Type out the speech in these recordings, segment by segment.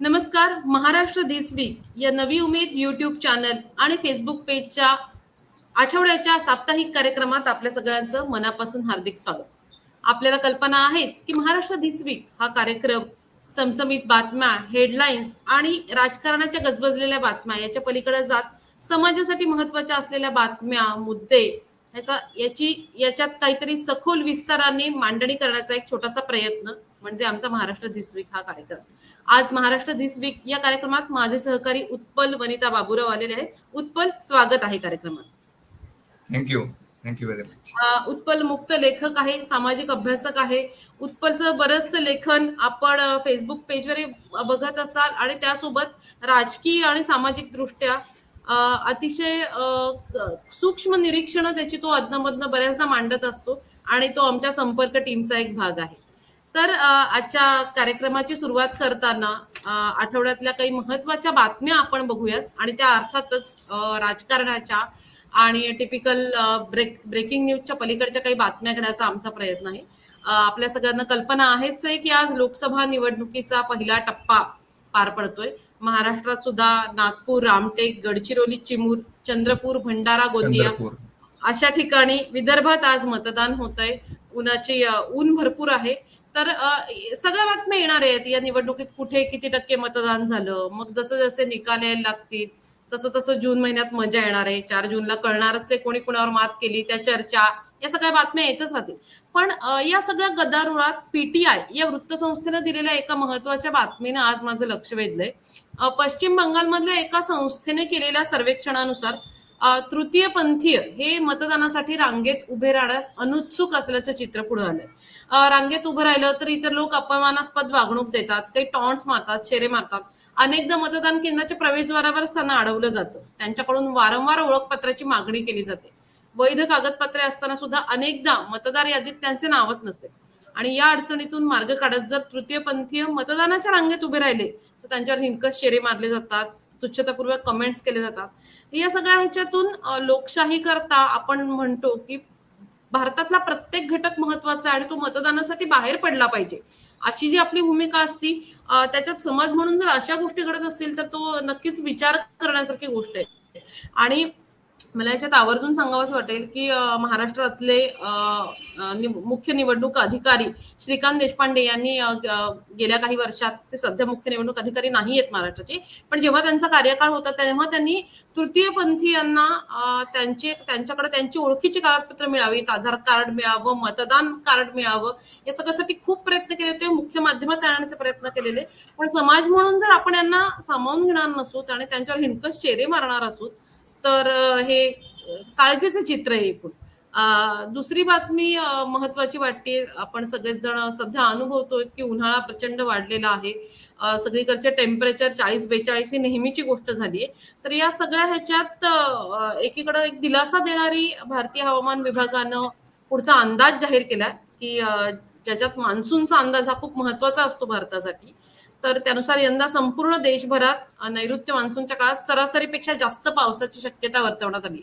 नमस्कार महाराष्ट्र दिस वीक या नवी उमेद युट्यूब चॅनल आणि फेसबुक पेजच्या आठवड्याच्या साप्ताहिक कार्यक्रमात आपल्या सगळ्यांचं मनापासून हार्दिक स्वागत. आपल्याला कल्पना आहेच की महाराष्ट्र दिस वीक हा कार्यक्रम चमचमीत बातम्या हेडलाईन्स आणि राजकारणाच्या गजबजलेल्या बातम्या याच्या पलीकडे जात समाजासाठी महत्त्वाच्या असलेल्या बातम्या मुद्दे याचा याची याच्यात काहीतरी सखोल विस्ताराने मांडणी करण्याचा एक छोटासा प्रयत्न म्हणजे आमचा महाराष्ट्र दिस वीक हा कार्यक्रम. आज महाराष्ट्र दिस वीक या कार्यक्रमात माझे सहकारी उत्पल वनिता बाबूराव आलेले आहेत. उत्पल स्वागत आहे कार्यक्रमात. Thank you thank you very much uh, Utpal मुक्त लेखक आहे सामाजिक अभ्यासक आहे. उत्पलचं बरंचसं लेखन आपण फेसबुक पेजवर बघत असाल आणि त्यासोबत राजकीय आणि सामाजिक दृष्ट्या अतिशय सूक्ष्म निरीक्षण त्याची तो अधनमधनं बऱ्याचदा मांडत असतो आणि तो आमच्या संपर्क टीमचा एक भाग आहे. तर आजच्या कार्यक्रमाची सुरुवात करताना आठवड्यातल्या काही महत्त्वाच्या बातम्या आपण बघूयात आणि त्या अर्थातच राजकारणाच्या आणि टिपिकल ब्रेक ब्रेकिंग न्यूजच्या पलीकडच्या काही बातम्या घेण्याचा आमचा प्रयत्न आहे. आपल्या सगळ्यांना कल्पना आहेच आहे की आज लोकसभा निवडणुकीचा पहिला टप्पा पार पडतोय. महाराष्ट्रात सुद्धा नागपूर रामटेक गडचिरोली चिमूर चंद्रपूर भंडारा गोंदिया अशा ठिकाणी विदर्भात आज मतदान होत आहे उन्हाची ऊन भरपूर आहे. तर सगळ्या बातम्या येणार आहेत. या निवडणुकीत कुठे किती टक्के मतदान झालं? मग जसं जसे निकाल यायला लागतील तसं तसं जून महिन्यात मजा येणार आहे. चार जूनला कळणारच आहे कोणी कुणावर मात केली त्या चर्चा या सगळ्या बातम्या येतच राहतील. पण या सगळ्या गदारोळात पीटीआय या वृत्तसंस्थेनं दिलेल्या एका महत्त्वाच्या बातमीनं आज माझं लक्ष वेधलंय. पश्चिम बंगालमधल्या एका संस्थेने केलेल्या सर्वेक्षणानुसार तृतीय तृतीयपंथीय हे मतदानासाठी रांगेत उभे राहण्यास अनुत्सुक असल्याचं चित्र पुढे आलंय. रांगेत उभं राहिलं तर इतर लोक अपमानास्पद वागणूक देतात ते टॉन्ट्स मारतात शेरे मारतात. अनेकदा मतदान केंद्राच्या प्रवेशद्वारावरच त्यांना अडवलं जातं. त्यांच्याकडून वारंवार ओळखपत्राची मागणी केली जाते. वैध कागदपत्रे असताना सुद्धा अनेकदा मतदार यादीत त्यांचे नावच नसते. आणि या अडचणीतून मार्ग काढत जर तृतीयपंथीय मतदानाच्या रांगेत उभे राहिले तर त्यांच्यावर हिंकस शेरे मारले जातात तुच्छतापूर्वक कमेंट्स केले जातात. या सगळ्या ह्याच्यातून लोकशाही करता आपण म्हणतो की भारतातला प्रत्येक घटक महत्त्वाचा आणि तो मतदानासाठी बाहेर पडला पाहिजे. अशी जी आपली भूमिका असती त्याच्यात समाज म्हणून जर अशा गोष्टी घडत असतील तर तो नक्कीच विचार करण्यासारखी गोष्ट आहे. आणि मला याच्यात आवर्जून सांगावंसं वाटेल की महाराष्ट्रातले मुख्य निवडणूक अधिकारी श्रीकांत देशपांडे यांनी गेल्या काही वर्षात ते सध्या मुख्य निवडणूक अधिकारी नाही आहेत महाराष्ट्राचे. पण जेव्हा त्यांचा कार्यकाळ होता तेव्हा त्यांनी तृतीयपंथीयांना अ, त्यांचे त्यांच्याकडे त्यांची ओळखीची कागदपत्र मिळावीत आधार कार्ड मिळावं मतदान कार्ड मिळावं या सगळ्यासाठी खूप प्रयत्न केले होते मुख्य माध्यमात आणण्याचे प्रयत्न केलेले. पण समाज म्हणून जर आपण यांना सामावून घेणार नसूत आणि त्यांच्यावर हिणकस चेहरे मारणार असू तर हे काळजीचं चित्र आहे एकूण. दुसरी बातमी महत्वाची वाटते आपण सगळेच जण सध्या अनुभवतोय की उन्हाळा प्रचंड वाढलेला आहे. सगळीकडचे टेम्परेचर चाळीस बेचाळीस ही नेहमीची गोष्ट झाली आहे. तर या सगळ्या ह्याच्यात एकीकडं एकीकडे एक दिलासा देणारी भारतीय हवामान विभागानं पुढचा अंदाज जाहीर केला की ज्याच्यात मान्सूनचा अंदाज हा खूप महत्त्वाचा असतो भारतासाठी. तर त्यानुसार यंदा संपूर्ण देशभरात नैऋत्य मान्सूनच्या काळात सरासरीपेक्षा जास्त पावसाची शक्यता वर्तवण्यात आली.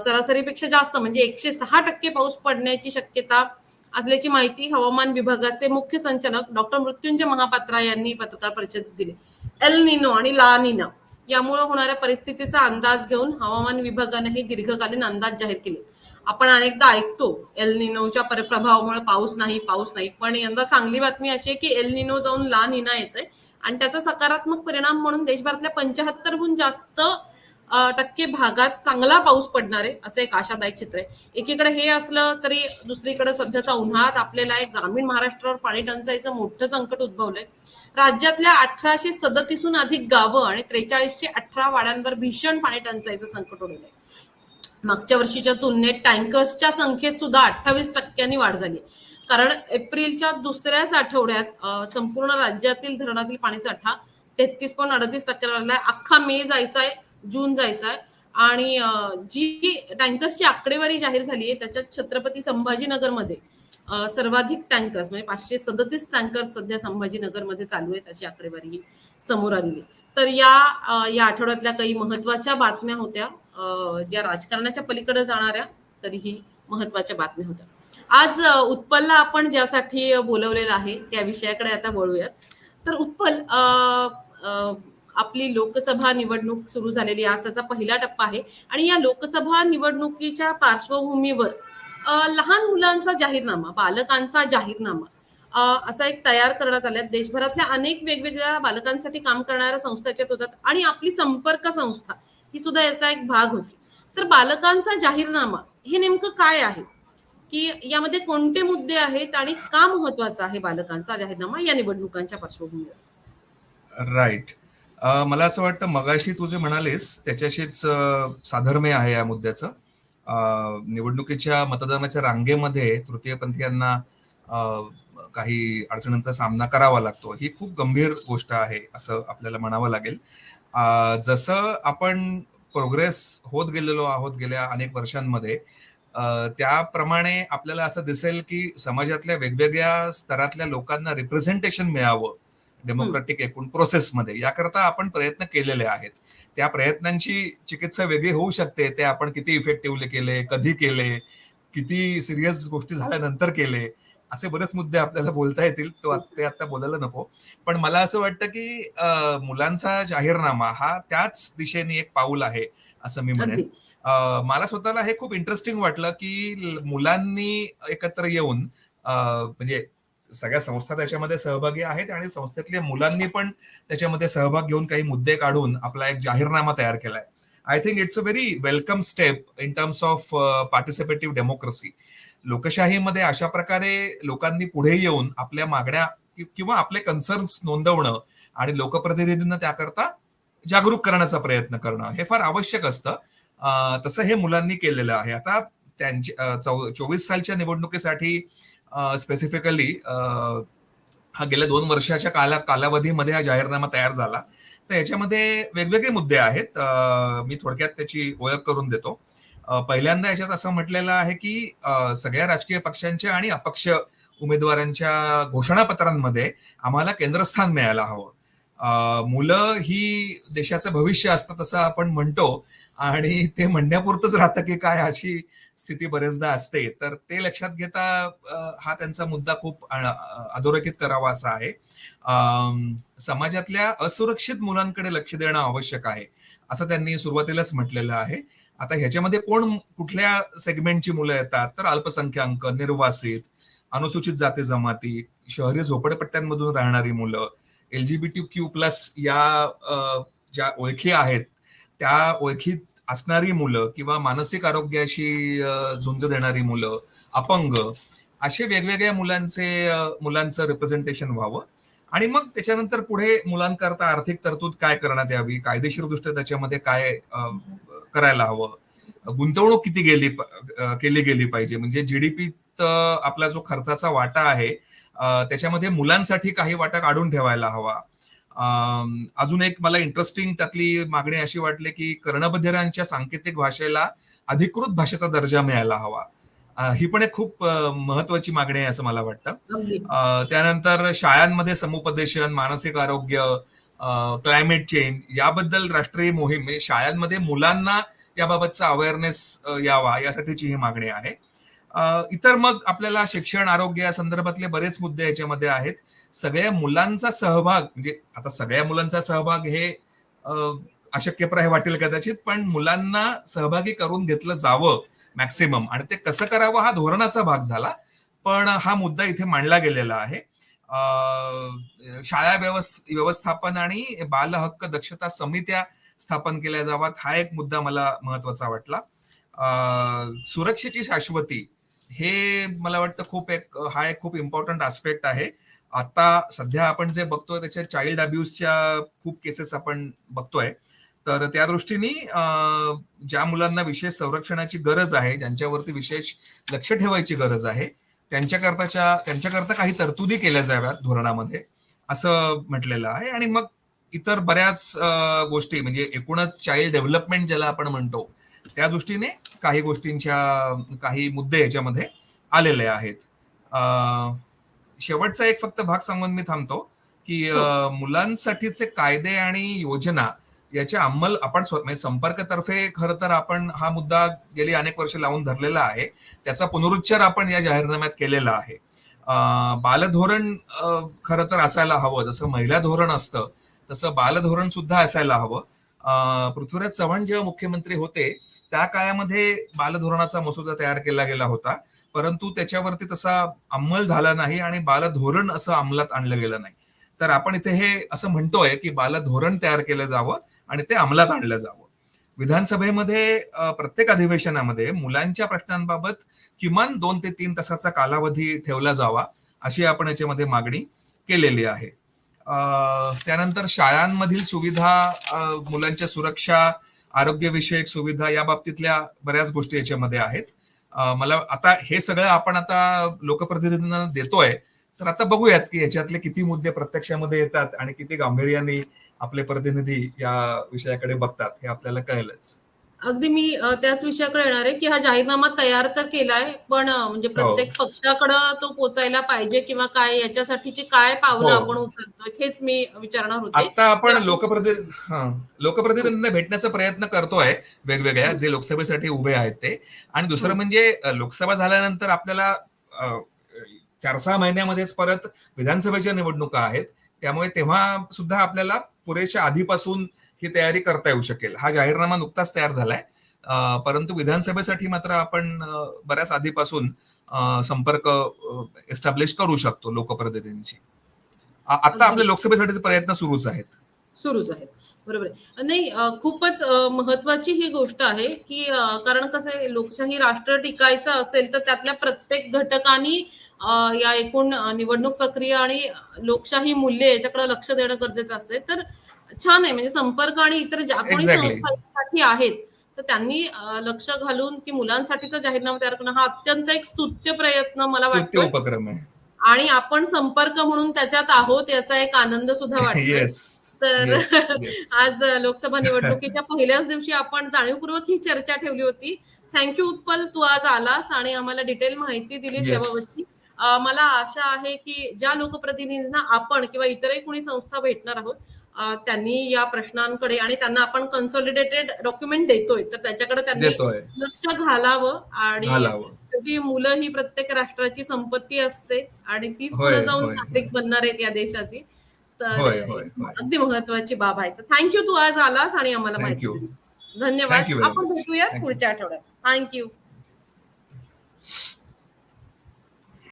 सरासरीपेक्षा जास्त म्हणजे एकशे सहा टक्के पाऊस पडण्याची शक्यता असल्याची माहिती हवामान विभागाचे मुख्य संचालक डॉक्टर मृत्युंजय महापात्रा यांनी पत्रकार परिषदेत दिली. एल निनो आणि ला निना यामुळे होणाऱ्या परिस्थितीचा अंदाज घेऊन हवामान विभागाने हे दीर्घकालीन अंदाज जाहीर केले. आपण अनेकदा ऐकतो एल निनोच्या प्रभावामुळे पाऊस नाही पाऊस नाही. पण यंदा चांगली बातमी अशी आहे की एल निनो जाऊन ला निना येतंय. आणि त्याचा सकारात्मक परिणाम म्हणून देशभरातल्या पंच्याहत्तरहून जास्त टक्के भागात चांगला पाऊस पडणार आहे असं एक आशादायक चित्र आहे. एकीकडे हे असलं तरी दुसरीकडे सध्याचा उन्हाळात आपल्याला एक ग्रामीण महाराष्ट्रावर पाणी टंचाईचं मोठं संकट उद्भवलंय. राज्यातल्या अठराशे सदतीसहून अधिक गावं आणि त्रेचाळीसशे अठरा वाड्यांवर भीषण पाणी टंचाईचं संकट उडवलंय. मागच्या वर्षीच्या तुलनेत टँकर्सच्या संख्येत सुद्धा अठ्ठावीस टक्क्यांनी वाढ झाली कारण एप्रिलच्या दुसऱ्याच आठवड्यात संपूर्ण राज्यातील धरणातील पाणीसाठा तेहतीस पॉईंट अडतीस टक्क्याला वाढलाय अख्खा मे जायचा आहे जून जायचा आहे. आणि जी टँकर्सची आकडेवारी जाहीर झाली आहे त्याच्यात छत्रपती संभाजीनगरमध्ये सर्वाधिक टँकर्स म्हणजे पाचशे सदतीस टँकर्स सध्या संभाजीनगरमध्ये चालू आहेत अशी आकडेवारी समोर आलेली तर या या आठवड्यातल्या काही महत्त्वाच्या बातम्या होत्या. ज्या राजकारणाच्या पलीकडे जाणाऱ्या तरीही महत्त्वाच्या बातम्या होत्या. आज उत्पलला आपण ज्यासाठी बोलवलेलं आहे त्या विषयाकडे आता वळूयात. तर उत्पल आपली लोकसभा निवडणूक सुरू झालेली आहे आज त्याचा पहिला टप्पा आहे. आणि या लोकसभा निवडणुकीच्या पार्श्वभूमीवर लहान मुलांचा जाहीरनामा बालकांचा जाहीरनामा असा एक तयार करण्यात आला. देशभरातल्या अनेक वेगवेगळ्या बालकांसाठी काम करणाऱ्या संस्था याच्यात होतात आणि आपली संपर्क संस्था ही सुद्धा याचा एक भाग होती. तर बालकांचा जाहीरनामा हे नेमकं काय आहे? की यामध्ये कोणते मुद्दे आहेत आणि का महत्त्वाचा आहे बालकांचा जाहीरनामा या निवडणुकांच्या पार्श्वभूमीवर? राईट मला असं वाटतं मगाशी तू जे म्हणालेस त्याच्याशीच साधर्म्य आहे या मुद्द्याचं. निवडणुकीच्या मतदानाच्या रांगेमध्ये तृतीयपंथीयांना काही अडचणींचा सामना करावा लागतो. ही खूप गंभीर गोष्ट आहे असं आपल्याला म्हणावं लागेल. जसं आपण प्रोग्रेस होत गेलेलो आहोत गेल्या अनेक वर्षांमध्ये त्याप्रमाणे आपल्याला असं दिसेल की समाजातल्या वेगवेगळ्या स्तरातल्या लोकांना रिप्रेझेंटेशन मिळावं डेमोक्रेटिक एकूण प्रोसेसमध्ये याकरता आपण प्रयत्न केलेले आहेत. त्या प्रयत्नांची चिकित्सा वेगळी होऊ शकते. ते आपण किती इफेक्टिव्हली केले कधी केले किती सिरियस गोष्टी झाल्यानंतर केले असे बरेच मुद्दे आपल्याला बोलता येतील. तो आत- ते आता बोलायला नको. पण मला असं वाटतं की मुलांचा जाहीरनामा हा त्याच दिशेने एक पाऊल आहे असं मी म्हणेन. मला स्वतःला हे खूप इंटरेस्टिंग वाटलं की मुलांनी एकत्र येऊन म्हणजे सगळ्या संस्था त्याच्यामध्ये सहभागी आहेत आणि संस्थेतल्या मुलांनी पण त्याच्यामध्ये सहभाग घेऊन काही मुद्दे काढून आपला एक जाहीरनामा तयार केलाय. I think it's a very welcome step in terms of participative democracy लोकशाहीमध्ये अशा प्रकारे लोकांनी पुढे येऊन आपल्या मागण्या किंवा आपले कन्सर्न्स नोंदवणं आणि लोकप्रतिनिधींना त्याकरता जागरूक करण्याचा प्रयत्न करणं हे फार आवश्यक असतं. तसं हे मुलांनी केलेलं आहे. आता त्यांची चोवीस सालच्या निवडणुकीसाठी स्पेसिफिकली हा गेल्या दोन वर्षाच्या काला कालावधीमध्ये हा जाहीरनामा तयार झाला. तर याच्यामध्ये वेगवेगळे मुद्दे आहेत. मी थोडक्यात त्याची ओळख करून देतो. पहिल्यांदा याच्यात असं म्हटलेलं आहे की सगळ्या राजकीय पक्षांच्या आणि अपक्ष उमेदवारांच्या घोषणापत्रांमध्ये आम्हाला केंद्रस्थान मिळायला हवं. मुलं ही देशाचं भविष्य असतं तसं आपण म्हणतो. आणि ते म्हणण्यापुरतंच राहतं की काय अशी स्थिती बरेचदा असते. तर ते लक्षात घेता हा त्यांचा मुद्दा खूप अधोरेखित करावा असा आहे. समाजातल्या असुरक्षित मुलांकडे लक्ष देणं आवश्यक आहे असं त्यांनी सुरुवातीलाच म्हटलेलं आहे. आता ह्याच्यामध्ये कोण कुठल्या सेगमेंटची मुलं येतात? तर अल्पसंख्याक निर्वासित अनुसूचित जाती जमाती शहरी झोपडपट्ट्यांमधून राहणारी मुलं एलजीबीटी क्यू प्लस या ज्या ओळखी आहेत त्या ओळखीत असणारी मुलं किंवा मानसिक आरोग्याशी झुंज देणारी मुलं अपंग असे वेगवेगळ्या मुलांचे मुलांचं रिप्रेझेंटेशन व्हावं. आणि मग त्याच्यानंतर पुढे मुलांकरता आर्थिक तरतूद काय करण्यात यावी कायदेशीर दृष्ट्या त्याच्यामध्ये काय करायला हवं गुंतवणूक किती गेली केली गेली पाहिजे म्हणजे जीडीपीत आपला जो खर्चाचा वाटा आहे त्याच्यामध्ये मुलांसाठी काही वाटा काढून ठेवायला हवा. अजून एक मला इंटरेस्टिंग त्यातली मागणी अशी वाटली की कर्णबधिरांच्या सांकेतिक भाषेला अधिकृत भाषेचा दर्जा मिळायला हवा. ही पण एक खूप महत्वाची मागणी आहे असं मला वाटतं. त्यानंतर शाळांमध्ये समुपदेशन मानसिक आरोग्य क्लायमेट चेंज याबद्दल राष्ट्रीय मोहीम शाळांमध्ये मुलांना याबाबतचा अवेअरनेस यावा यासाठीची ही मागणी आहे. इतर मग आपल्याला शिक्षण आरोग्य या संदर्भातले बरेच मुद्दे याच्यामध्ये आहेत. सगळ्या मुलांचा सहभाग म्हणजे आता सगळ्या मुलांचा सहभाग हे अशक्यप्राय वाटेल कदाचित पण मुलांना सहभागी करून घेतलं जावं मॅक्सिमम आणि ते कसं करावं हा धोरणाचा भाग झाला पण हा मुद्दा इथे मांडला गेलेला आहे. शाळा व्यवस्थ व्यवस्थापन आणि बाल हक्क दक्षता समित्या स्थापन केल्या जाव्यात हा एक मुद्दा मला महत्त्वाचा वाटला. सुरक्षेची शाश्वती हे मला वाटतं खूप एक हा एक खूप इम्पॉर्टंट आस्पेक्ट आहे. आता सध्या आपण जे बघतोय त्याच्या चाइल्ड अब्युजच्या खूप केसेस आपण बघतोय. तर त्या दृष्टीने ज्या मुलांना विशेष संरक्षणाची गरज आहे ज्यांच्यावरती विशेष लक्ष ठेवायची गरज आहे त्यांच्याकरताच्या त्यांच्याकरता काही तरतुदी केल्या जाव्यात धोरणामध्ये असं म्हटलेलं आहे. आणि मग इतर बऱ्याच गोष्टी म्हणजे एकूणच चाइल्ड डेव्हलपमेंट ज्याला आपण म्हणतो त्या दृष्टीने काही गोष्टींच्या काही मुद्दे याच्यामध्ये आलेले आहेत. अं, शेवटचा एक फक्त भाग सांगून मी थांबतो की अं, मुलांसाठीचे कायदे आणि योजना याचे अंमल आपण म्हणजे संपर्कतर्फे खरं तर आपण हा मुद्दा गेली अनेक वर्ष लावून धरलेला आहे. त्याचा पुनरुच्चार आपण या जाहीरनाम्यात केलेला आहे. बालधोरण खरं तर असायला हवं. जसं महिला धोरण असतं तसं बालधोरण सुद्धा असायला हवं. पृथ्वीराज चव्हाण जेव्हा मुख्यमंत्री होते त्या काळामध्ये बालधोरणाचा मसुदा तयार केला गेला होता. परंतु त्याच्यावरती तसा अंमल झाला नाही आणि बालधोरण असं अंमलात आणलं गेलं नाही. तर आपण इथे हे असं म्हणतोय की बालधोरण तयार केलं जावं आणि ते अंमलात आणलं जावं. विधानसभेमध्ये प्रत्येक अधिवेशनामध्ये मुलांच्या प्रश्नांबाबत किमान दोन ते तीन तासाचा कालावधी ठेवला जावा अशी आपण याच्यामध्ये मागणी केलेली आहे. त्यानंतर शाळांमधील सुविधा मुलांच्या सुरक्षा आरोग्यविषयक सुविधा या बाबतीतल्या बऱ्याच गोष्टी याच्यामध्ये आहेत. मला आता हे सगळं आपण आता लोकप्रतिनिधींना देतोय तर आता बघूयात की याच्यातले किती मुद्दे प्रत्यक्षामध्ये येतात आणि किती गांभीर्याने आपले प्रतिनिधी या विषयाकडे बघतात हे आपल्याला कळेलच. अगदी मी त्याच विषयाकडे येणार आहे की हा जाहीरनामा तयार तर केलाय पण म्हणजे हो. प्रत्येक पक्षाकडं तो पोचायला पाहिजे किंवा काय याच्यासाठीची काय पावलं हो. आपण उचलतोय हेच मी विचारणार होते आता आपण लोकप्रतिनिधी हा लोकप्रतिनिधींना भेटण्याचा प्रयत्न करतोय वेगवेगळ्या जे लोकसभेसाठी उभे आहेत ते आणि दुसरं हं. म्हणजे लोकसभा झाल्यानंतर आपल्याला चार सहा महिन्यामध्येच परत विधानसभेच्या निवडणुका आहेत त्यामुळे तेव्हा सुद्धा आपल्याला पुरेशा आधीपासून ही तयारी करता येऊ शकेल. हा जाहीरनामा नुकताच तयार झालाय. परंतु विधानसभेसाठी मात्र आपण बऱ्याच आधीपासून संपर्क एस्टॅब्लिश करू शकतो लोकप्रतिनिधींची आता. आपले लोकसभेसाठीचे प्रयत्न सुरूच आहेत. सुरूच आहेत. बरोबर नाही खूपच महत्वाची ही गोष्ट आहे की कारण कसं आहे लोकशाही राष्ट्र टिकायचं असेल तर त्यातल्या प्रत्येक घटकांनी या एकूण निवडणूक प्रक्रिया आणि लोकशाही मूल्य याच्याकडे लक्ष देणं गरजेचं असते तर छान आहे म्हणजे संपर्क आणि इतर ज्या कोणी Exactly. संस्था यासाठी आहेत तर त्यांनी लक्ष घालून की मुलांसाठीचा जाहीरनामा तयार करणं हा अत्यंत एक स्तुत्य प्रयत्न मला स्तुत्य वाटतो उपक्रम आहे. आणि आपण संपर्क म्हणून त्याच्यात आहोत याचा एक आनंद सुद्धा वाटतो येस तर येस येस आज लोकसभा निवडणुकीच्या पहिल्याच दिवशी आपण जाणीवपूर्वक ही चर्चा ठेवली होती. थँक्यू उत्पल तू आज आलास आणि आम्हाला डिटेल माहिती दिलीस Yes. याबाबतची. मला आशा आहे की ज्या लोकप्रतिनिधींना आपण किंवा इतरही कोणी संस्था भेटणार आहोत त्यांनी या प्रश्नांकडे आणि त्यांना आपण कन्सॉलिडेटेड डॉक्युमेंट देतोय तर त्याच्याकडे त्यांनी लक्ष घालावं आणि शेवटी मुलं ही प्रत्येक राष्ट्राची संपत्ती असते आणि तीच पुढे जाऊन. नागरिक बनणार आहेत या देशाची तर. अगदी महत्वाची बाब आहे तर थँक्यू तू आज आलास आणि आम्हाला माहिती. धन्यवाद आपण. भेटूया. पुढच्या आठवड्यात थँक्यू